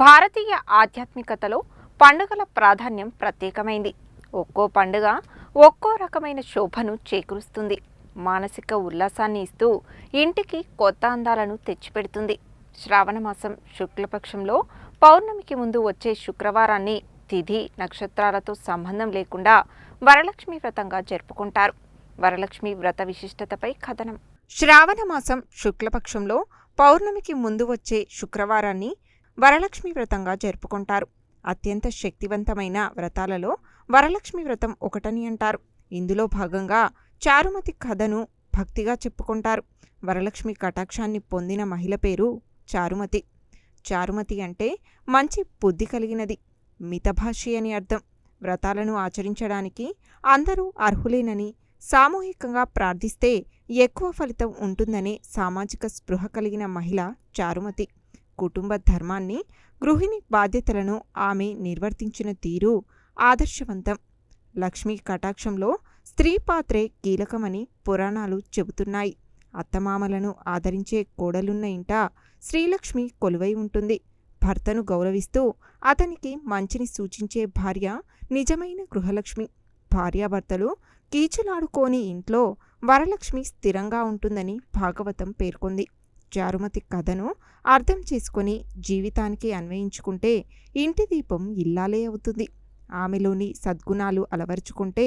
భారతీయ ఆధ్యాత్మికతలో పండుగల ప్రాధాన్యం ప్రత్యేకమైంది. ఒక్కో పండుగ ఒక్కో రకమైన శోభను చేకూరుస్తుంది. మానసిక ఉల్లాసాన్ని ఇస్తూ ఇంటికి కొత్త అందాలను తెచ్చిపెడుతుంది. శ్రావణమాసం శుక్లపక్షంలో పౌర్ణమికి ముందు వచ్చే శుక్రవారాన్ని తిథి నక్షత్రాలతో సంబంధం లేకుండా వరలక్ష్మి వ్రతంగా జరుపుకుంటారు. వరలక్ష్మి వ్రత విశిష్టతపై కథనం. శ్రావణమాసం శుక్లపక్షంలో పౌర్ణమికి ముందు వచ్చే శుక్రవారాన్ని వరలక్ష్మి వ్రతంగా జరుపుకుంటారు. అత్యంత శక్తివంతమైన వ్రతాలలో వరలక్ష్మి వ్రతం ఒకటని అంటారు. ఇందులో భాగంగా చారుమతి కథను భక్తిగా చెప్పుకుంటారు. వరలక్ష్మి కటాక్షాన్ని పొందిన మహిళ పేరు చారుమతి. చారుమతి అంటే మంచి బుద్ధి కలిగినది. మితభాషి అని అర్థం. వ్రతాలను ఆచరించడానికి అందరూ అర్హులేనని సామూహికంగా ప్రార్థిస్తే ఎక్కువ ఫలితం ఉంటుందనే సామాజిక స్పృహ కలిగిన మహిళ చారుమతి. కుటుంబ ధర్మాన్ని గృహిణి బాధ్యతలను ఆమె నిర్వర్తించిన తీరు ఆదర్శవంతం. లక్ష్మీ కటాక్షంలో స్త్రీ పాత్రే కీలకమని పురాణాలు చెబుతున్నాయి. అత్తమామలను ఆదరించే కోడలున్న ఇంట శ్రీలక్ష్మి కొలువై ఉంటుంది. భర్తను గౌరవిస్తూ అతనికి మంచిని సూచించే భార్య నిజమైన గృహలక్ష్మి. భార్యాభర్తలు కీచులాడుకోని ఇంట్లో వరలక్ష్మి స్థిరంగా ఉంటుందని భాగవతం పేర్కొంది. చారుమతి కథను అర్థం చేసుకొని జీవితానికి అన్వయించుకుంటే ఇంటి దీపం ఇల్లాలే అవుతుంది. ఆమెలోని సద్గుణాలు అలవరుచుకుంటే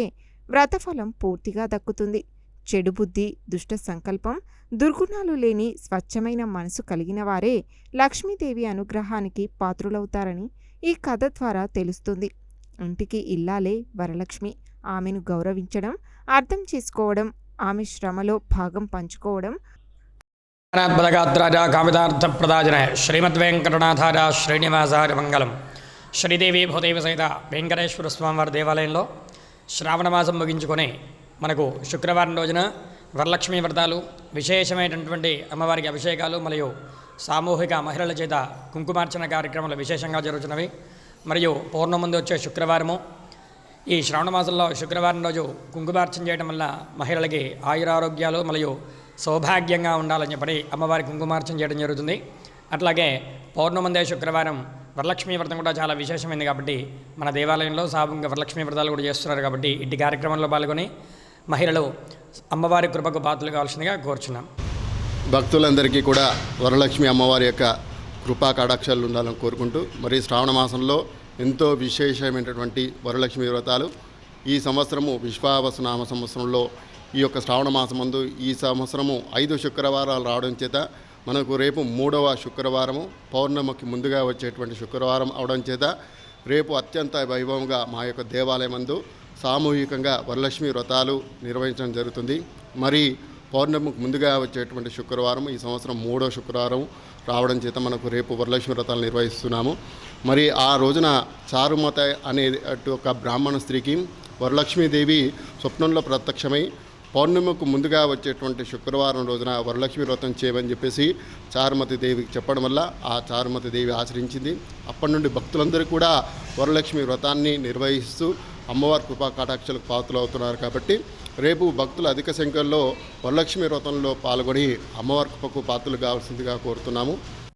వ్రతఫలం పూర్తిగా దక్కుతుంది. చెడు బుద్ధి దుష్ట సంకల్పం దుర్గుణాలు లేని స్వచ్ఛమైన మనసు కలిగిన వారే లక్ష్మీదేవి అనుగ్రహానికి పాత్రులవుతారని ఈ కథ ద్వారా తెలుస్తుంది. ఇంటికి ఇల్లాలే వరలక్ష్మి. ఆమెను గౌరవించడం అర్థం చేసుకోవడం ఆమె శ్రమలో భాగం పంచుకోవడం బలగాత్రాజ కామితార్థప్రదాజన శ్రీమద్వేంకటనాథార శ్రీనివాసారి మంగళం శ్రీదేవి భూదేవి సహిత వెంకటేశ్వర స్వామివారి దేవాలయంలో శ్రావణ మాసం ముగించుకొని మనకు శుక్రవారం రోజున వరలక్ష్మీ వ్రతాలు విశేషమైనటువంటి అమ్మవారికి అభిషేకాలు మరియు సామూహిక మహిళల చేత కుంకుమార్చన కార్యక్రమాలు విశేషంగా జరుగుతున్నవి. మరియు పౌర్ణముందు వచ్చే శుక్రవారము. ఈ శ్రావణ మాసంలో శుక్రవారం రోజు కుంకుమార్చన చేయడం వల్ల మహిళలకి ఆయురారోగ్యాలు మరియు సౌభాగ్యంగా ఉండాలని చెప్పి అమ్మవారి కుంకుమార్చన చేయడం జరుగుతుంది. అట్లాగే పౌర్ణమందే శుక్రవారం వరలక్ష్మీ వ్రతం కూడా చాలా విశేషమైంది కాబట్టి మన దేవాలయంలో సాభంగా వరలక్ష్మీ వ్రతాలు కూడా చేస్తున్నారు కాబట్టి ఇట్టి కార్యక్రమంలో పాల్గొని మహిళలు అమ్మవారి కృపకు పాత్రలు కావాల్సిందిగా కోరుచున్నాం. భక్తులందరికీ కూడా వరలక్ష్మి అమ్మవారి యొక్క కృపా కటాక్షాలు ఉండాలని కోరుకుంటూ మరి శ్రావణ మాసంలో ఎంతో విశేషమైనటువంటి వరలక్ష్మి వ్రతాలు ఈ సంవత్సరము విశ్వావసనామ సంవత్సరంలో ఈ యొక్క శ్రావణ మాసమందు ఈ సంవత్సరము ఐదు శుక్రవారాలు రావడం చేత మనకు రేపు మూడవ శుక్రవారము పౌర్ణమికి ముందుగా వచ్చేటువంటి శుక్రవారం అవడం చేత రేపు అత్యంత వైభవంగా మా యొక్క దేవాలయమందు సామూహికంగా వరలక్ష్మి వ్రతాలు నిర్వహించడం జరుగుతుంది. మరి పౌర్ణమికి ముందుగా వచ్చేటువంటి శుక్రవారం ఈ సంవత్సరం మూడో శుక్రవారం రావడం చేత మనకు రేపు వరలక్ష్మి వ్రతాలు నిర్వహిస్తున్నాము. మరి ఆ రోజున చారుమత అనే అటు ఒక బ్రాహ్మణ స్త్రీకి వరలక్ష్మీదేవి స్వప్నంలో ప్రత్యక్షమై పౌర్ణమికి ముందుగా వచ్చేటువంటి శుక్రవారం రోజున వరలక్ష్మి వ్రతం చేయమని చెప్పేసి చారుమతి దేవికి చెప్పడం వల్ల ఆ చారుమతి దేవి ఆచరించింది. అప్పటి నుండి భక్తులందరూ కూడా వరలక్ష్మి వ్రతాన్ని నిర్వహిస్తూ అమ్మవారి కృపా కటాక్షలకు పాత్రలు అవుతున్నారు కాబట్టి రేపు భక్తులు అధిక సంఖ్యలో వరలక్ష్మి వ్రతంలో పాల్గొని అమ్మవారి కృపకు పాత్రలు కావాల్సిందిగా కోరుతున్నాము.